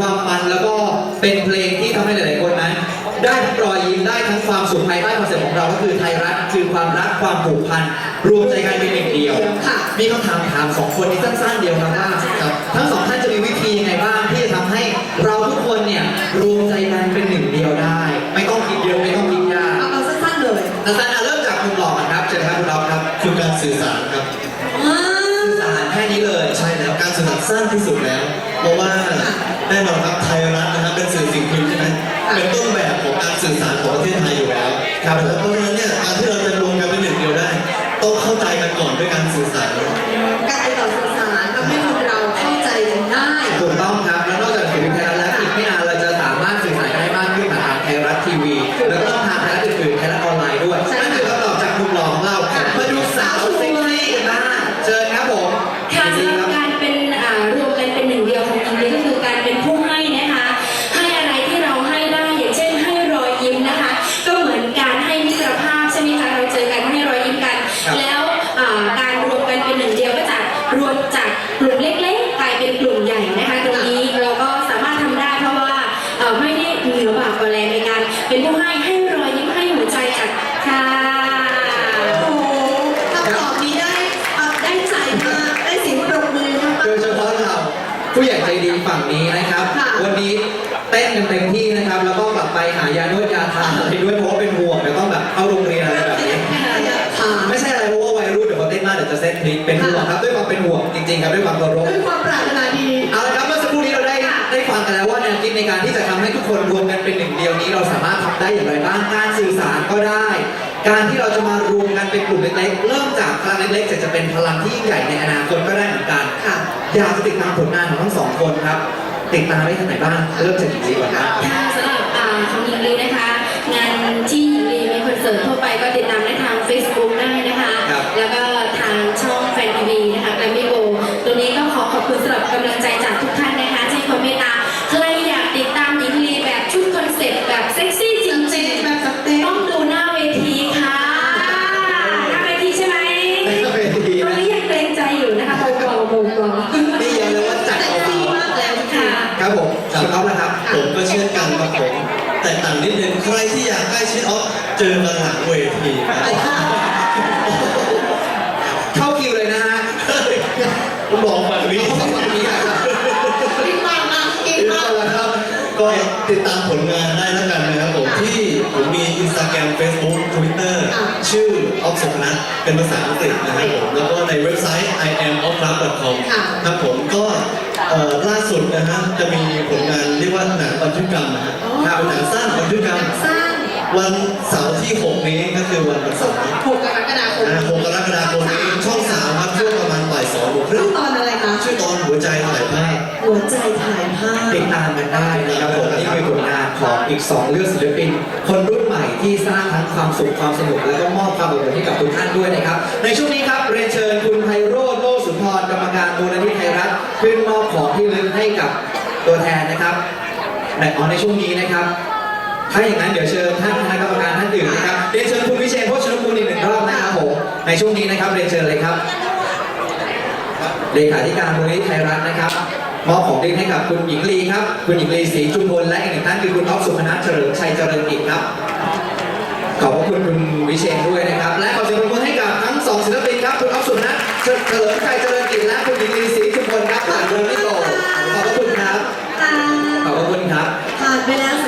ความมันแล้วก็เป็นเพลงที่ทำให้หลายๆคนนั้น ได้ทั้งรอยยิ้มได้ทั้งความสุขภายใต้คอนเซ็ปต์ของเราก็คือไทยรัฐคือความรักความผูกพันรวมใจกันเป็นหนึ่งเดียวค่ะมีคำถามถามสองคนนี้สั้นๆเดียวครับว่าครับทั้งสองท่านจะมีวิธียังไงบ้างที่จะทำให้เราทุกคนเนี่ยรวมใจกันเป็นหนึ่งเดียวได้ ไม่ต้องคิดเยอะไม่ต้องคิดยากเอาเอาสั้นๆเลยสั้นๆอะเริ่มจากคุณหลอกก่อนครับเชิญครับคุณหลอกครับคือการสื่อสารครับว้าสื่อสารแค่นี้เลยใช่แล้วการสื่อสารสั้นที่สุดแล้ว เพราะว่าแน่นอนครับไทยรัฐนะครับเป็นสื่อสิ่งพิมพ์ใช่ไหมเป็นต้นแบบของการสื่อสารของประเทศไทยอยู่แล้วครับเพราะฉะนั้นเนี่ยก ผู้ใหญ่ใจดีฝั่งนี้นะครับ ค่ะ วันนี้เต้นกันเต็มที่นะครับ แล้วก็กลับไปหายานวดยาทาอะไรด้วยเพราะว่าเป็นห่วงเดี๋ยวต้องแบบเข้าโรงเรียนอะไรแบบนี้ค่ะไม่ใช่อะไรเพราะว่าวัยรุ่นเดี๋ยวเขาเต้นมากเดี๋ยวจะเส้นพลิกเป็นห่วงครับด้วยความเป็นห่วงจริงๆครับด้วยความเคารพ ด้วยความปรารถนาดี เอาละครับเมื่อสักครู่นี้เราได้ได้ฟังกันแล้วว่าแนวคิดในการที่จะทำให้ทุกคนรวมกันเป็นหนึ่งเดียวนี้ เราสามารถทำได้อย่างไรบ้างการสื่อสารก็ได้ การที่เราจะมารวมกันเป็นกลุ่มเล็กๆ เริ่มจากพลังเล็กๆจะจะเป็นพลังที่ยิ่งใหญ่ในอนาคตก็ได้เหมือนกันค่ะ อยากจะติดตามผลงานของทั้งสองคนครับ ติดตามได้ทางไหนบ้าง เริ่มจากหญิงลีก่อนครับค่ะสำหรับอ่าของหญิงลีนะคะ งานที่หญิงลีมีคอนเสิร์ตทั่วไปก็ติดตามได้ทาง Facebook ได้นะคะครับแล้วก็ทางช่องแฟนทีวีนะคะแกรมมี่โกตรงนี้ก็ขอขอบคุณสำหรับกำลังใจจากทุก ๆครับผมคุณอ๊อฟนะครับ ผมก็เช่นกันครับผมแต่ต่างนิดนึงใครที่อยากใกล้ชิดออฟเจอกันหลังเวทีนะๆไปค่ะเข้าคิวเลยนะฮะผมบอกแบบนี้เขาฝั่งนี้นะครับกินมากนะกินมากนะครับก็ติดตามผลงานได้แล้วกันนะครับผมที่ผมมี Instagram Facebook Twitter อ่าชื่อออฟสมนัทเป็นภาษาอังกฤษนะครับผมแล้วก็ในเว็บไซต์ i am of love com ค่ะครับผมก็ เอ่อล่าสุดนะฮะจะมีผลงานเรียกว่าหนังบันทึกกรรมนะฮะอ๋อเป็นหนังสั้นบันทึกกรรม สร้างวันเสาร์ที่ 6 นี้ก็คือวันเสาร์หกกรกฎาคมนะ6กรกฎาคมนี้ช่องสามครับช่วงประมาณบ่ายสองโมงครึ่ขั้งนตอนอะไรคะชื่อตอนหัวใจถ่ายภาพ หัวใจถ่ายภาพ ติดตามกันได้นะครับผมนี่คือผลงานของอีก 2 เลือกศิลปิน คนรุ่นใหม่ที่สร้างทั้งความสุขความสนุก และก็มอบความอบอุ่นให้กับทุกท่านด้วยนะครับ ในช่วงนี้ครับเรียนเชิญคุณไพโรจน์โลสุนทรกรรมการมูลนิธิไทยรัฐ ขึ้นมอบของที่ลึกให้กับตัวแทนนะครับในอ๋อในช่วงนี้นะครับ ถ้าอย่างนั้นเดี๋ยวเชิญท่านคณะกรรมการท่านอื่นนะครับเรียนเชิญคุณวิเชียนโภชนกูลอีกหนึ่งรอบนะครับผมในช่วงนี้นะครับเรียนเชิญเลยครับเลขาธิการมูลนิธิไทยรัฐนะครับมอบของเล่นให้กับคุณหญิงลีครับ คุณหญิงลีศรีจุมพลและอีกหนึ่งท่านคือคุณอ๊อฟสุพนัทเฉลิมชัยเจริญกิจครับ ขอบพระคุณคุณวิเชียนด้วยนะครับ และ ไปแล้ว